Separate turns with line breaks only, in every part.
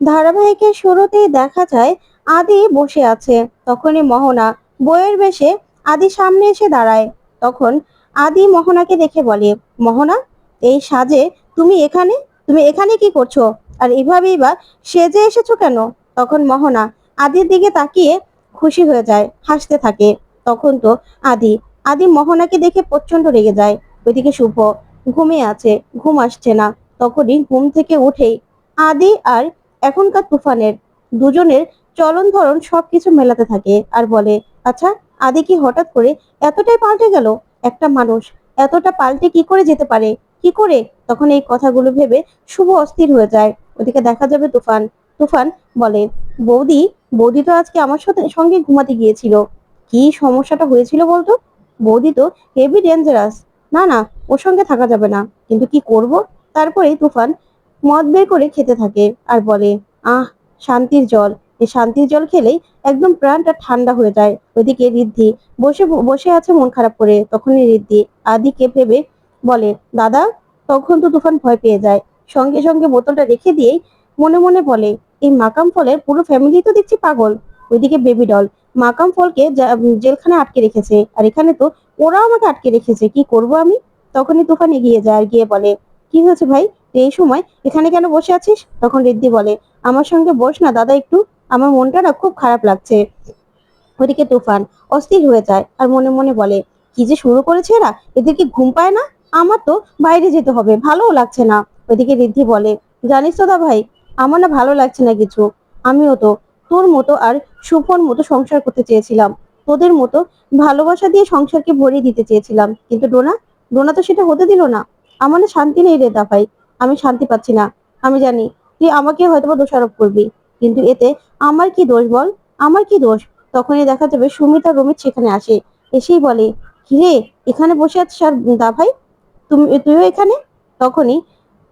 ধারাবাহিকের শুরুতেই দেখা যায়, আদি বসে আছে। তখনই মোহনা বইয়ের বেশে আদি সামনে এসে দাঁড়ায়। তখন আদি মোহনাকে দেখে বলে, মোহনা, এই সাজে তুমি এখানে? তুমি এখানে কি করছ? আর এভাবেই বা সেজে এসেছ কেন? তখন মোহনা আদির দিকে তাকিয়ে খুশি হয়ে যায়, হাসতে থাকে। তখন তো আদি আদি মোহনাকে দেখে প্রচণ্ড রেগে যায়। ওইদিকে শুভ ঘুমিয়ে আছে, ঘুম আসছে না। তখনই ঘুম থেকে উঠেই আদি আর এখনকার তুফানের দুজনের চলন ধরন সবকিছু মেলাতে থাকে আর বলে আচ্ছা আদি কি হঠাৎ করে এতটাই পাল্টে গেল? একটা মানুষ এতটা পাল্টে কি করে যেতে পারে? কি করে? তখন এই কথাগুলো ভেবে শুভ অস্থির হয়ে যায়। ওদিকে দেখা যাবে তুফান। তুফান বলে, বৌদি বৌদি তো আজকে আমার সাথে, সঙ্গে ঘুমাতে গিয়েছিল। কি সমস্যাটা হয়েছিল বলতো? বৌদি তো হেভি ডেঞ্জারাস না না, ওর সঙ্গে থাকা যাবে না। কিন্তু কি করব? তারপরে তুফান মদ বের করে খেতে থাকে আর বলে, আহ, শান্তির জল। এই শান্তির জল খেলেই একদম প্রাণটা ঠান্ডা হয়ে যায়। ওইদিকে রিদ্ধি বসে বসে আছে মন খারাপ করে। তখনই রিদ্ধি আদিকে ভেবে বলে, দাদা, তখন তো তুফান ভয় পেয়ে যায়। সঙ্গে সঙ্গে বোতলটা রেখে দিয়েই মনে মনে বলে, এই মাকাম ফলের পুরো ফ্যামিলি তো দেখছি পাগল। ওইদিকে বেবি ডল মাকাম ফলকে জেলখানে আটকে রেখেছে। আর এখানে তো ওরাও আমাকে আটকে রেখেছে। কি করব আমি? তখনই তুফান এগিয়ে যায় আর গিয়ে বলে কি হয়েছে ভাই? এই সময় এখানে কেন বসে আছিস? তখন রিদ্ধি বলে, আমার সঙ্গে বস না, দাদা, একটু আমার মনটা না খুব খারাপ লাগছে। ওদিকে তুফান অস্থির হয়ে যায় আর মনে মনে বলে, কি যে শুরু করেছে এরা? এদের কি ঘুম পায় না? আমার তো বাইরে যেতে হবে, ভালোও লাগছে না। ওইদিকে রিদ্ধি বলে, জানিস তো দা ভাই, আমার না ভালো লাগছে না কিছু। আমিও তো তোর মতো আর সুফর মতো সংসার করতে চেয়েছিলাম। তোদের মতো ভালোবাসা দিয়ে সংসারকে ভরিয়ে দিতে চেয়েছিলাম। কিন্তু ডোনা ডোনা তো সেটা হতে দিল না। আমার শান্তি নেই রে দা ভাই আমি শান্তি পাচ্ছি না। আমি জানি তুই আমাকে হয়তো দোষারোপ করবি। কিন্তু এতে আমার কি দোষ বল? আমার কি দোষ? তখনই দেখা যাবে সুমিত রমিত সেখানে আসে। এসেই বলে, কিরে, এখানে বসে আছিস আর দা ভাই তুমি, তুইও এখানে? তখনই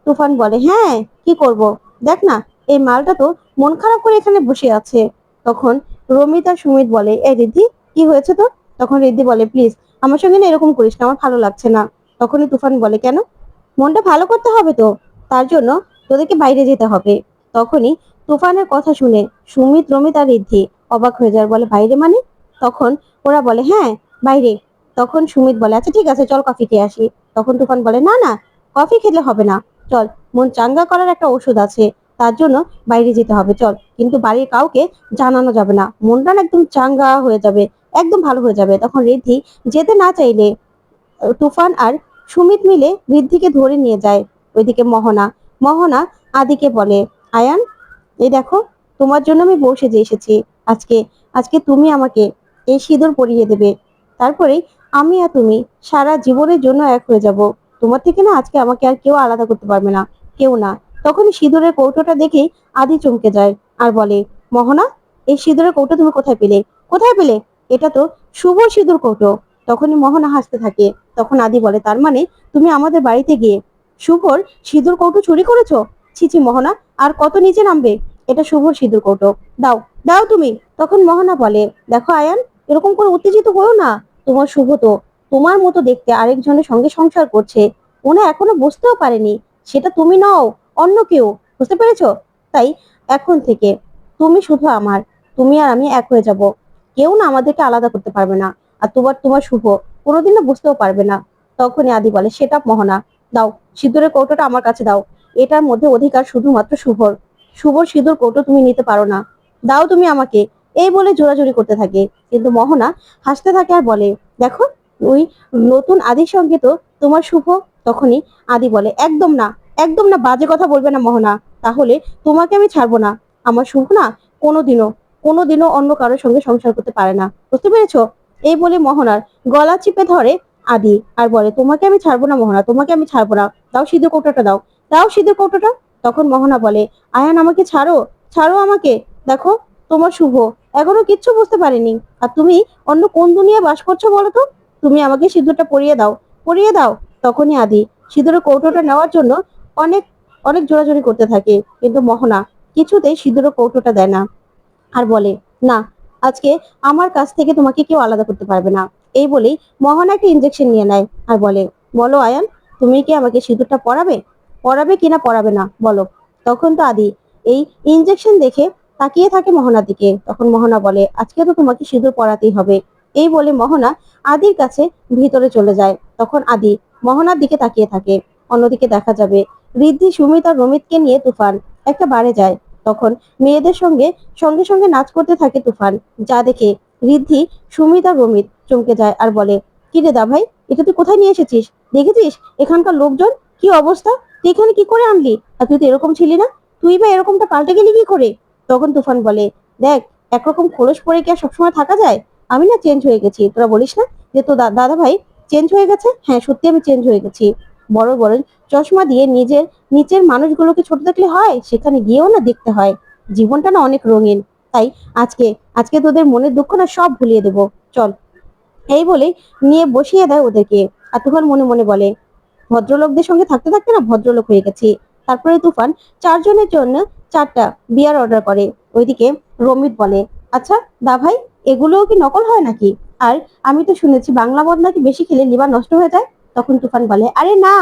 তুফান বলে হ্যাঁ কি করব? দেখ না, এই মালটা তো মন খারাপ করে এখানে বসে আছে। তখন রমিত, সুমিত বলে, এই রিদ্ধি, কি হয়েছে তো তখন রিদ্ধি বলে, প্লিজ, আমার সঙ্গে না এরকম করিস না, আমার ভালো লাগছে না। তখনই তুফান বলে, কেন? মনটা ভালো করতে হবে তো। তার জন্য তোদেরকে বাইরে যেতে হবে। তখনই তুফানের কথা শুনে সুমিত, রমিত আর রিদ্ধি অবাক হয়ে যায়। বলে, বাইরে মানে? তখন ওরা বলে হ্যাঁ বাইরে। তখন সুমিত বলে আচ্ছা ঠিক আছে, চল কফি খেয়ে আসি। তখন তুফান বলে, না না, কফি খেলে হবে না। চল, মন চাঙ্গা করার একটা ওষুধ আছে। তার জন্য বাইরে যেতে হবে। চল। কিন্তু বাড়ির কাউকে জানানো যাবে না। মনটা একদম চাঙ্গা হয়ে যাবে, একদম ভালো হয়ে যাবে। তখন রিদ্ধি যেতে না চাইলে তুফান আর সুমিত মিলে বৃদ্ধিকে ধরে নিয়ে যায় ওইদিকে মোহনা। মোহনা আদিকে বলে, আয়ান, এই দেখো, তোমার জন্য আমি বউ যে এসেছি। আজকে আজকে তুমি আমাকে এই সিঁদুর পরিয়ে দেবে। তারপরেই আমি আর তুমি সারা জীবনের জন্য এক হয়ে যাব। তোমার থেকে না আজকে আমাকে আর কেউ আলাদা করতে পারবে না, কেউ না। তখনই সিঁদুরের কৌটোটা দেখেই আদি চমকে যায় আর বলে, মোহনা, এই সিঁদুরের কৌটো তুমি কোথায় পেলে? কোথায় পেলে? এটা তো শুভ সিঁদুর কৌটো। তখনই মোহনা হাসতে থাকে। তখন আদি বলে, তার মানে তুমি আমাদের বাড়িতে গিয়ে শুভর সিঁদুর কৌটো চুরি করেছ? ছিছি মোহনা, আর কত নিচে নামবে? এটা শুভর সিঁদুর কৌটো। দাও দাও তুমি। তখন মোহনা বলে, দেখো আয়ান, এরকম করে উত্তেজিত করো না। তোমার শুভ তো তোমার মতো দেখতে আরেকজনের সঙ্গে সংসার করছে। ওনা এখনও বুঝতেও পারেনি। সেটা তুমি নও, অন্য কেউ। বুঝতে পেরেছ? তাই এখন থেকে তুমি শুধু আমার, তুমি আর আমি এক হয়ে যাব। কেউ না আমাদেরকে আলাদা করতে পারবে না। আর তোমার তোমার শুভ কোনোদিনও বুঝতেও পারবে না। তখনই আদি বলে, সেটা মোহনা, দাও, সিঁদুরের কৌটোটা আমার কাছে দাও। এটার মধ্যে অধিকার শুধুমাত্র শুভর। শুভর সিঁদুর কৌটো তুমি নিতে পারো না। দাও তুমি আমাকে। এই বলে জোরাজুরি করতে থাকে। কিন্তু মোহনা হাসতে থাকে আর বলে, দেখো, ওই নতুন আদির সঙ্গে তো তোমার শুভ। তখনই আদি বলে, একদম না একদম না, বাজে কথা বলবে না মোহনা। তাহলে তোমাকে আমি ছাড়বো না। আমার শুভ না কোনোদিনও কোনোদিনও অন্য কারোর সঙ্গে সংসার করতে পারে না। বুঝতে পেরেছ? এই বলে মোহনার গলা চিপে ধরে, আদি, আর বলে, তোমাকে আমি ছাড়বো না মোহনা, তোমাকে আমি ছাড়বো না, দাও সিঁদুর কৌটোটা দাও। দাও সিঁদুর কৌটোটা? তখন মোহনা বলে, আয়ান, আমাকে ছাড়ো ছাড়ো আমাকে, দেখো, তোমার শুভ, এখনও কিচ্ছু বুঝতে পারেনি, আর তুমি অন্য কোন দুনিয়ায় বাস করছ বলো তো? তুমি আমাকে সিঁদুরটা পরিয়ে দাও পরিয়ে দাও। তখনই আদি সিঁদুরের কৌটোটা নেওয়ার জন্য অনেক অনেক জোরাজোরি করতে থাকে, কিন্তু মোহনা কিছুতেই সিঁদুরের কৌটোটা দেয় না। আর বলে, না আজকে আমার কাছ থেকে তোমাকে কেউ আলাদা করতে পারবে না। এই বলেই মোহনা একটা ইঞ্জেকশন নিয়ে নেয় আর বলে, বলো আয়ান, তুমি কি আমাকে সিঁদুরটা পরাবে? পরাবে কিনা পরাবে না, বলো। তখন তো আদি এই ইনজেকশন দেখে তাকিয়ে থাকে মোহনার দিকে। তখন মোহনা বলে, আজকে তো তোমাকে সিঁদুর পরাতেই হবে। এই বলে মোহনা আদির কাছে ভিতরে চলে যায়। তখন আদি মোহনার দিকে তাকিয়ে থাকে। অন্যদিকে দেখা যাবে, ঋদ্ধি সুমিত আর রমিতকে নিয়ে তুফান একটা বারে যায়। তখন মেয়েদের সঙ্গে সঙ্গে সঙ্গে নাচ করতে থাকে তুফান, যা দেখে ঋদ্ধি সুমিত রমিত চমকে যায় আর বলে, কি রে দা ভাই এটা তুই কোথায় নিয়ে এসেছিস? দেখেছিস? এখানকার লোকজন, কি অবস্থা? তুই এখানে কি করে আনলি? আর তুই তো এরকম ছিলি না? তুই বা এরকমটা পাল্টে গেলি কি করে? তখন তুফান বলে, দেখ, একরকম খোলস পরে কি আর সবসময় থাকা যায়? আমি না চেঞ্জ হয়ে গেছি। তোরা বলিস না যে তো দাদা ভাই চেঞ্জ হয়ে গেছে? হ্যাঁ সত্যি আমি চেঞ্জ হয়ে গেছি। বড় বড় চশমা দিয়ে নিজের, নিচের মানুষগুলোকে ছোট দেখলে হয়, সেখানে গিয়েও না দেখতে হয়। জীবনটা না অনেক রঙিন। তাই আজকে আজকে তোদের মনের দুঃখ না সব ভুলিয়ে দেব। চল। এই বলে নিয়ে বসিয়ে দেয় ওদেরকে। আর তুফান মনে মনে বলে, ভদ্রলোকদের সঙ্গে থাকতে থাকতে না ভদ্রলোক হয়ে গেছি। তারপরে তুফান চারজনের জন্য চারটা বিয়ার অর্ডার করে। ওইদিকে রমিত বলে আচ্ছা দা ভাই, এগুলোও কি নকল হয় নাকি? আর আমি তো শুনেছি বাংলা মদ নাকি বেশি খেলে লিভার নষ্ট হয়ে যায়। তখন তুফান বলে, আরে না,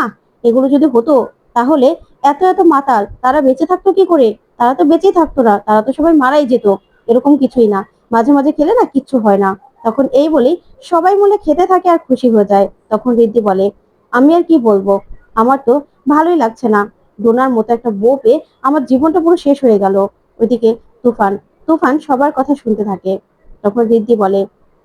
এগুলো যদি হতো, তাহলে এত এত মাতাল, তারা বেঁচে থাকতো কি করে? তারা তো বেঁচেই থাকতো না, তারা তো সবাই মারাই যেত, এরকম কিছুই না। মাঝে মাঝে খেলে না কিচ্ছু হয় না। তখন এই বলেই সবাই মিলে খেতে থাকে আর খুশি হয়ে যায়। তখন রিদ্ধি বলে, আমি আর কি বলব? আমার তো ভালোই লাগছে না। ডোনার মতো একটা বউ পেয়ে আমার জীবনটা পুরো শেষ হয়ে গেল। ওইদিকে তুফান তুফান সবার কথা শুনতে থাকে। তখন রিদ্ধি বলে,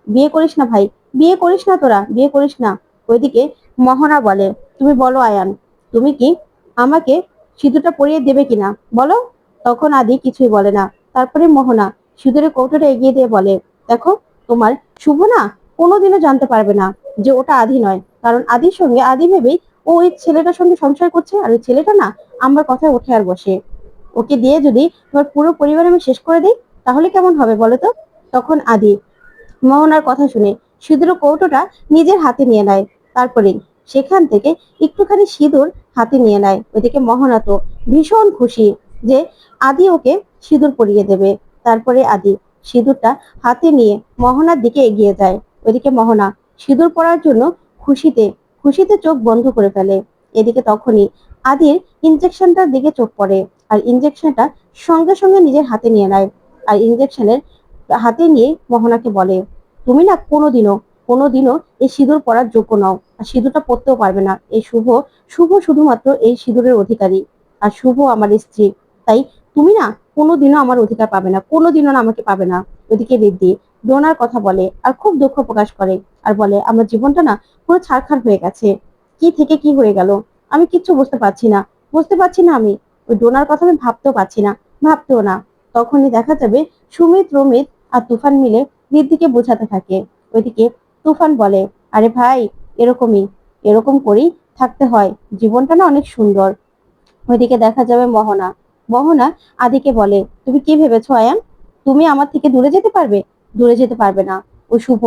বিয়ে করিস না ভাই, বিয়ে করিস না তোরা, বিয়ে করিস না। ওইদিকে মহনা বলে, তুমি বলো আয়ান, তুমি কি আমাকে সিঁদুরটা পরিয়ে দেবে কিনা? বলো? তখন আদি কিছুই বলে না। তারপরে মোহনা সিঁদুরের কৌটোটা এগিয়ে দিয়ে বলে, দেখো, তোমার শুভ না, কোনোদিনও জানতে পারবে না যে ওটা আদি নয়। কারণ আদির সঙ্গে আদি ভেবেই ও ওই ছেলেটার সঙ্গে সংসার করছে, আর ওই ছেলেটা না আমার কথায় ওঠে আর বসে। ওকে দিয়ে যদি তোমার পুরো পরিবার আমি শেষ করে দিই, তাহলে কেমন হবে বলো তো? তখন আদি মোহনার কথা শুনে সিঁদুর কৌটোটা নিজের হাতে নিয়ে নেয়। তারপরে সেখান থেকে একটুখানি সিঁদুর হাতে নিয়ে নেয়। ওইদিকে মোহনা তো ভীষণ খুশি যে আদি ওকে সিঁদুর পরিয়ে দেবে। তারপরে আদি সিঁদুরটা হাতে নিয়ে মোহনার দিকে এগিয়ে যায়। ওইদিকে মোহনা সিঁদুর পরার জন্য খুশিতে খুশিতে চোখ বন্ধ করে ফেলে। এদিকে তখনই আদির ইনজেকশনটার দিকে চোখ পড়ে আর ইনজেকশনটা সঙ্গে সঙ্গে নিজের হাতে নিয়ে নেয়। আর ইনজেকশনের হাতে নিয়ে মোহনাকে বলে, তুমি না কোনোদিনও কোনোদিনও এই সিঁদুর পরার যোগ্য নও। আর সিঁদুরটা পরতেও পারবে না। এই শুভ শুভ শুধুমাত্র এই সিঁদুরের অধিকারী। আর শুভ আমার স্ত্রী। তাই তুমি না কোনোদিনও আমার অধিকার পাবে না, কোনোদিনও না আমাকে পাবে না। ওদিকে রিদ্ধি ডোনার কথা বলে আর খুব দুঃখ প্রকাশ করে আর বলে, আমার জীবনটা না পুরো ছাড়খাড় হয়ে গেছে। কি থেকে কি হয়ে গেল? আমি কিচ্ছু বুঝতে পারছি না। বুঝতে পারছি না আমি। ওই ডোনার কথা আমি ভাবতেও পারছি না। ভাবতেও না। তখনই দেখা যাবে সুমিত, রমিত আর তুফান মিলে রিদ্ধিকে বোঝাতে থাকে। ওইদিকে তুফান বলে, আরে ভাই, এরকমই, এরকম করেই থাকতে হয়। জীবনটা না অনেক সুন্দর। ওইদিকে দেখা যাবে মোহনা। মোহনা আদিকে বলে, তুমি কি ভেবেছো, আয়ান? তুমি আমার থেকে দূরে যেতে পারবে? দূরে যেতে পারবে না। ও শুভ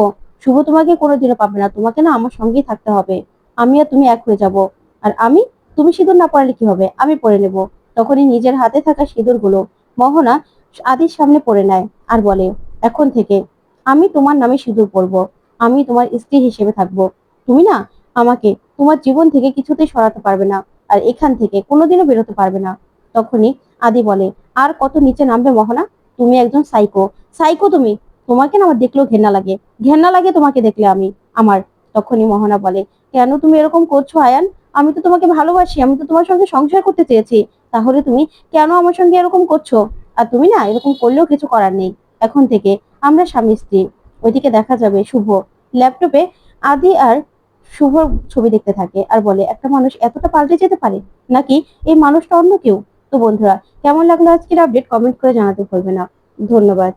শুভ তোমাকে কোনোদিনও পাবে না। তোমাকে না আমার সঙ্গেই থাকতে হবে। আমি আর তুমি এক হয়ে যাব। আর আমি, তুমি সিঁদুর না পড়ালে কি হবে? আমি পরে নেব। তখনই নিজের হাতে থাকা সিঁদুরগুলো মোহনা আদির সামনে পড়ে নেয় আর বলে, এখন থেকে আমি তোমার নামে সিঁদুর পরবো আমি তোমার স্ত্রী হিসেবে থাকব। তুমি না আমাকে তোমার জীবন থেকে কিছুতেই সরাতে পারবে না আর এখান থেকে কোনোদিনও বেরোতে পারবে না। তখনই আদি বলে, আর কত নিচে নামবে মোহনা? তুমি একজন সাইকো সাইকো তুমি? তোমাকে না আমার দেখলেও ঘেন্না লাগে। ঘেন্না লাগে তোমাকে দেখলে আমি, আমার। তখনই মোহনা বলে, কেন তুমি এরকম করছ, আয়ান? আমি তো তোমাকে ভালোবাসি, আমি তো তোমার সঙ্গে সংসার করতে চেয়েছি। তাহলে তুমি কেন আমার সঙ্গে এরকম করছ? আর তুমি না এরকম করলেও কিছু করার নেই। এখন থেকে আমরা স্বামী স্ত্রী। ওইদিকে দেখা যাবে শুভ। ল্যাপটপে আদি আর শুভর ছবি দেখতে থাকে আর বলে, একটা মানুষ এতটা পাল্টে যেতে পারে? নাকি এই মানুষটা অন্য কেউ? তো বন্ধুরা, কেমন লাগল আজকের আপডেট কমেন্ট করে জানাতে ভুলবে না। ধন্যবাদ।